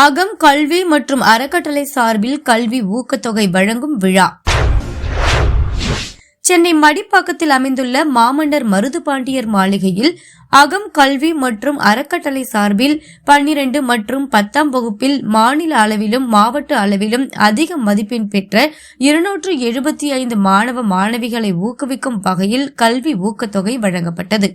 அகம் கல்வி மற்றும் அறக்கட்டளை சார்பில் கல்வி ஊக்கத்தொகை வழங்கும் விழா. சென்னை மடிப்பாக்கத்தில் அமைந்துள்ள மாமன்னர் மருதுபாண்டியர் மாளிகையில் அகம் கல்வி மற்றும் அறக்கட்டளை சார்பில் பன்னிரண்டு மற்றும் பத்தாம் வகுப்பில் மாநில அளவிலும் மாவட்ட அளவிலும் அதிக மதிப்பெண் பெற்ற இருநூற்று எழுபத்தி ஐந்து மாணவ மாணவிகளை ஊக்குவிக்கும் வகையில் கல்வி ஊக்கத்தொகை வழங்கப்பட்டது.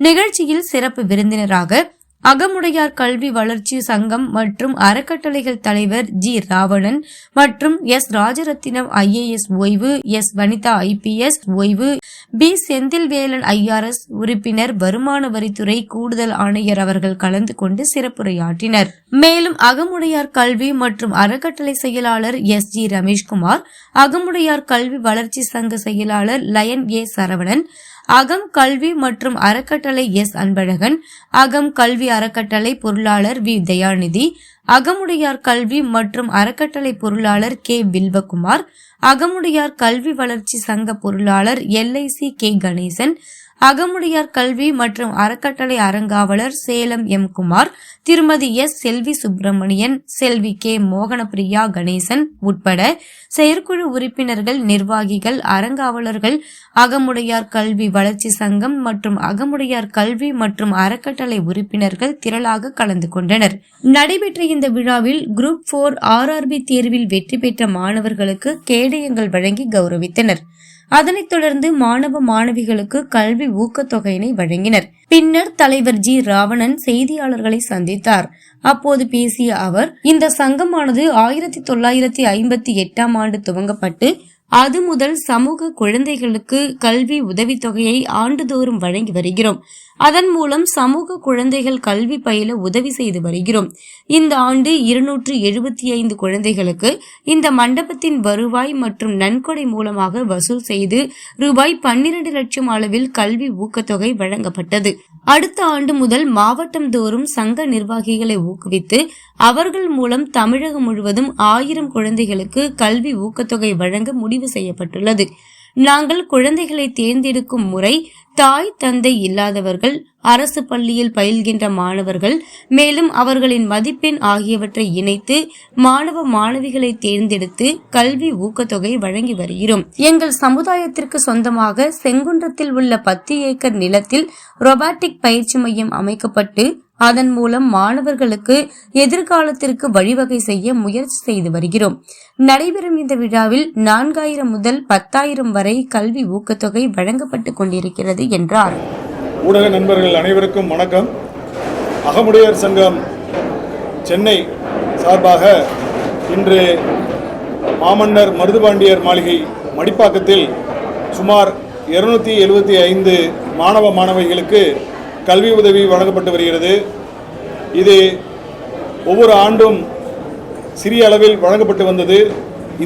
நிகழ்ச்சியில் சிறப்பு விருந்தினராக அகமுடையார் கல்வி வளர்ச்சி சங்கம் மற்றும் அறக்கட்டளைகள் தலைவர் ஜி ராவணன் மற்றும் எஸ் ராஜரத்தினம் ஐஏஎஸ் ஓய்வு எஸ் வனிதா ஐபிஎஸ் ஓய்வு பி செந்தில்வேலன் ஐஆர்எஸ் உறுப்பினர் வருமான வரித்துறை கூடுதல் ஆணையர் அவர்கள் கலந்து கொண்டு சிறப்புரையாற்றினர். மேலும் அகமுடையார் கல்வி மற்றும் அறக்கட்டளை செயலாளர் எஸ் ஜி ரமேஷ்குமார் அகமுடையார் கல்வி வளர்ச்சி சங்க செயலாளர் லயன் ஏ சரவணன் அகம் கல்வி மற்றும் அறக்கட்டளை எஸ் அன்பழகன் அகம் கல்வி அறக்கட்டளை பொருளாளர் வி தயாநிதி அகமுடையார் கல்வி மற்றும் அறக்கட்டளை பொருளாளர் கே வில்வகுமார் அகமுடையார் கல்வி வளர்ச்சி சங்க பொருளாளர் எல்ஐசி கே கணேசன் அகமுடையார் கல்வி மற்றும் அறக்கட்டளை அறங்காவலர் சேலம் எம். குமார் திருமதி எஸ். செல்வி சுப்பிரமணியன் செல்வி கே. மோகனப்பிரியா கணேசன் உட்பட செயற்குழு உறுப்பினர்கள் நிர்வாகிகள் அறங்காவலர்கள் அகமுடையார் கல்வி வளர்ச்சி சங்கம் மற்றும் அகமுடையார் கல்வி மற்றும் அறக்கட்டளை உறுப்பினர்கள் திரளாக கலந்து கொண்டனர். நடைபெற்ற இந்த விழாவில் குரூப் போர் ஆர்ஆர்பி தேர்வில் வெற்றி பெற்ற மாணவர்களுக்கு கேடயங்கள் வழங்கி கௌரவித்தனர். அதனைத் தொடர்ந்து மாணவ மாணவிகளுக்கு கல்வி ஊக்கத்தொகையினை வழங்கினர். பின்னர் தலைவர் ஜி. ராவணன் செய்தியாளர்களை சந்தித்தார். அப்போது பேசிய அவர் இந்த சங்கமானது ஆயிரத்தி தொள்ளாயிரத்தி ஐம்பத்தி எட்டாம் ஆண்டு துவங்கப்பட்டு அது முதல் சமூக குழந்தைகளுக்கு கல்வி உதவித்தொகையை ஆண்டுதோறும் வழங்கி வருகிறோம். அதன் மூலம் சமூக குழந்தைகள் கல்வி பயில உதவி செய்து வருகிறோம். இந்த ஆண்டு இருநூற்று எழுபத்தி ஐந்து குழந்தைகளுக்கு இந்த மண்டபத்தின் வருவாய் மற்றும் நன்கொடை மூலமாக வசூல் செய்து ரூபாய் பன்னிரண்டு லட்சம் அளவில் கல்வி ஊக்கத்தொகை வழங்கப்பட்டது. அடுத்த ஆண்டு முதல் மாவட்டம் தோறும் சங்க நிர்வாகிகளை ஊக்குவித்து அவர்கள் மூலம் தமிழகம் முழுவதும் ஆயிரம் குழந்தைகளுக்கு கல்வி ஊக்கத்தொகை வழங்க முடிவு செய்யப்பட்டுள்ளது. நாங்கள் குழந்தைகளை தேர்ந்தெடுக்கும் முறை தாய் தந்தை இல்லாதவர்கள் அரசு பள்ளியில் பயில்கின்ற மாணவர்கள் மேலும் அவர்களின் மதிப்பெண் ஆகியவற்றை இணைத்து மாணவ மாணவிகளை தேர்ந்தெடுத்து கல்வி ஊக்கத்தொகை வழங்கி வருகிறோம். எங்கள் சமுதாயத்திற்கு சொந்தமாக செங்குன்றத்தில் உள்ள பத்து ஏக்கர் நிலத்தில் ரொபாட்டிக் பயிற்சி மையம் அமைக்கப்பட்டு அதன் மூலம் மாணவர்களுக்கு எதிர்காலத்திற்கு வழிவகை செய்ய முயற்சி செய்து வருகிறோம். நடைபெறும் இந்த விழாவில் நான்காயிரம் முதல் பத்தாயிரம் வரை கல்வி ஊக்கத்தொகை வழங்கப்பட்டு கொண்டிருக்கிறது என்றார். ஊடக நண்பர்கள் அனைவருக்கும் வணக்கம். அகமுடையர் சங்கம் சென்னை சார்பாக இன்று மாமன்னர் மருதுபாண்டியர் மாளிகை மடிப்பாக்கத்தில் சுமார் இருநூத்தி எழுபத்தி ஐந்து மாணவ மாணவிகளுக்கு கல்வி உதவி வழங்கப்பட்டு வருகிறது. இது ஒவ்வொரு ஆண்டும் சிறிய அளவில் வழங்கப்பட்டு வந்தது.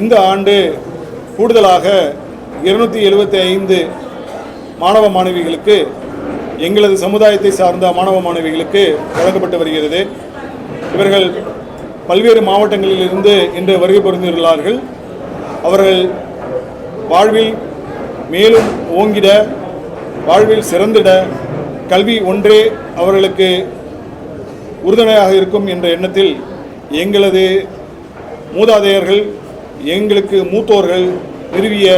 இந்த ஆண்டு கூடுதலாக இருநூற்றி எழுபத்தி ஐந்து மாணவ மாணவிகளுக்கு எங்களது சமுதாயத்தை சார்ந்த மாணவ மாணவிகளுக்கு வழங்கப்பட்டு வருகிறது. இவர்கள் பல்வேறு மாவட்டங்களில் இருந்து இன்று வருகை புரிந்துள்ளார்கள். அவர்கள் வாழ்வில் மேலும் ஓங்கிட வாழ்வில் சிறந்திட கல்வி ஒன்றே அவர்களுக்கு உறுதுணையாக இருக்கும் என்ற எண்ணத்தில் எங்களது மூதாதையர்கள் எங்களுக்கு மூத்தோர்கள் நிறுவிய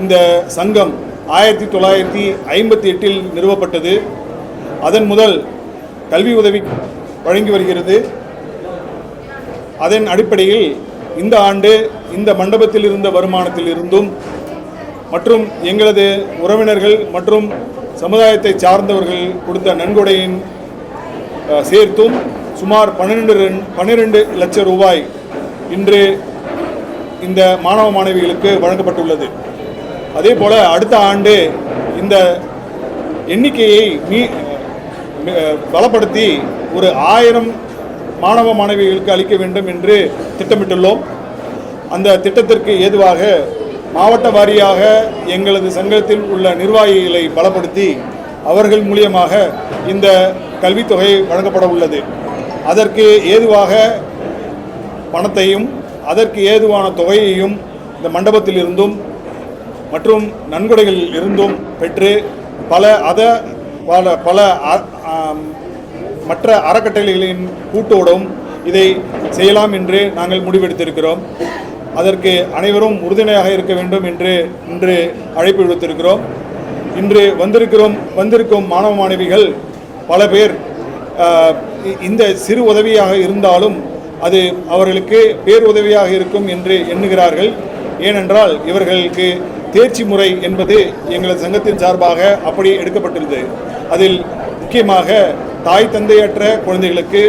இந்த சங்கம் ஆயிரத்தி தொள்ளாயிரத்தி ஐம்பத்தி எட்டில் நிறுவப்பட்டது. அதன் முதல் கல்வி உதவி வழங்கி வருகிறது. அதன் அடிப்படையில் இந்த ஆண்டு இந்த மண்டபத்தில் இருந்த வருமானத்தில் இருந்தும் மற்றும் எங்களது உறவினர்கள் மற்றும் சமுதாயத்தை சார்ந்தவர்கள் கொடுத்த நன்கொடையின் சேர்த்தும் சுமார் பன்னிரெண்டு பன்னிரெண்டு லட்சம் ரூபாய் இன்று இந்த மாணவ மாணவிகளுக்கு வழங்கப்பட்டுள்ளது. அதே போல் அடுத்த ஆண்டு இந்த எண்ணிக்கையை மீ பலப்படுத்தி ஒரு ஆயிரம் மாணவ மாணவிகளுக்கு அளிக்க வேண்டும் என்று திட்டமிட்டுள்ளோம். அந்த திட்டத்திற்கு ஏதுவாக மாவட்ட வாரியாக எங்களது சங்கத்தில் உள்ள நிர்வாகிகளை பலப்படுத்தி அவர்கள் மூலியமாக இந்த கல்வித்தொகை வழங்கப்பட உள்ளது. அதற்கு ஏதுவாக பணத்தையும் அதற்கு ஏதுவான தொகையையும் இந்த மண்டபத்தில் இருந்தும் மற்றும் நன்கொடைகளில் இருந்தும் பெற்று பல அத பல பல அ- மற்ற அறக்கட்டளைகளின் கூட்டோடும் இதை செய்யலாம் என்று நாங்கள் முடிவெடுத்திருக்கிறோம். அதற்கு அனைவரும் உறுதுணையாக இருக்க வேண்டும் என்று இன்று அழைப்பு விடுத்திருக்கிறோம். இன்று வந்திருக்கிறோம் வந்திருக்கும் மாணவ மாணவிகள் பல பேர் இந்த சிறு உதவியாக இருந்தாலும் அது அவர்களுக்கு பேருதவியாக இருக்கும் என்று எண்ணுகிறார்கள். ஏனென்றால் இவர்களுக்கு தேர்ச்சி முறை என்பது எங்களது சங்கத்தின் சார்பாக அப்படி எடுக்கப்பட்டுள்ளது. அதில் முக்கியமாக தாய் தந்தையற்ற குழந்தைகளுக்கு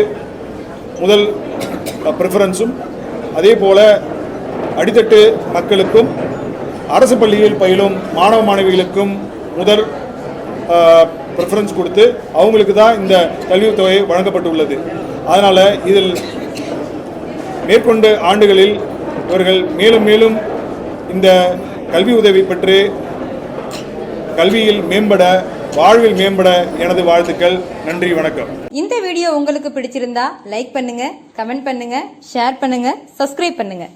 முதல் ப்ரிஃபரன்ஸும் அதே போல அடித்தட்டு மக்களுக்கும் அரசு பள்ளியில் பயிலும் மாணவ மாணவிகளுக்கும் முதல் ப்ரிஃபரன்ஸ் கொடுத்து அவங்களுக்கு தான் இந்த கல்வித் தொகை வழங்கப்பட்டுள்ளது. அதனால் இதில் மேற்கொண்டு ஆண்டுகளில் இவர்கள் மேலும் மேலும் இந்த கல்வி உதவி பெற்று கல்வியில் மேம்பட வாழ்வில் மேம்பட எனது வாழ்த்துக்கள். நன்றி வணக்கம். இந்த வீடியோ உங்களுக்கு பிடிச்சிருந்தா லைக் பண்ணுங்க கமெண்ட் பண்ணுங்க ஷேர் பண்ணுங்க சப்ஸ்கிரைப் பண்ணுங்க.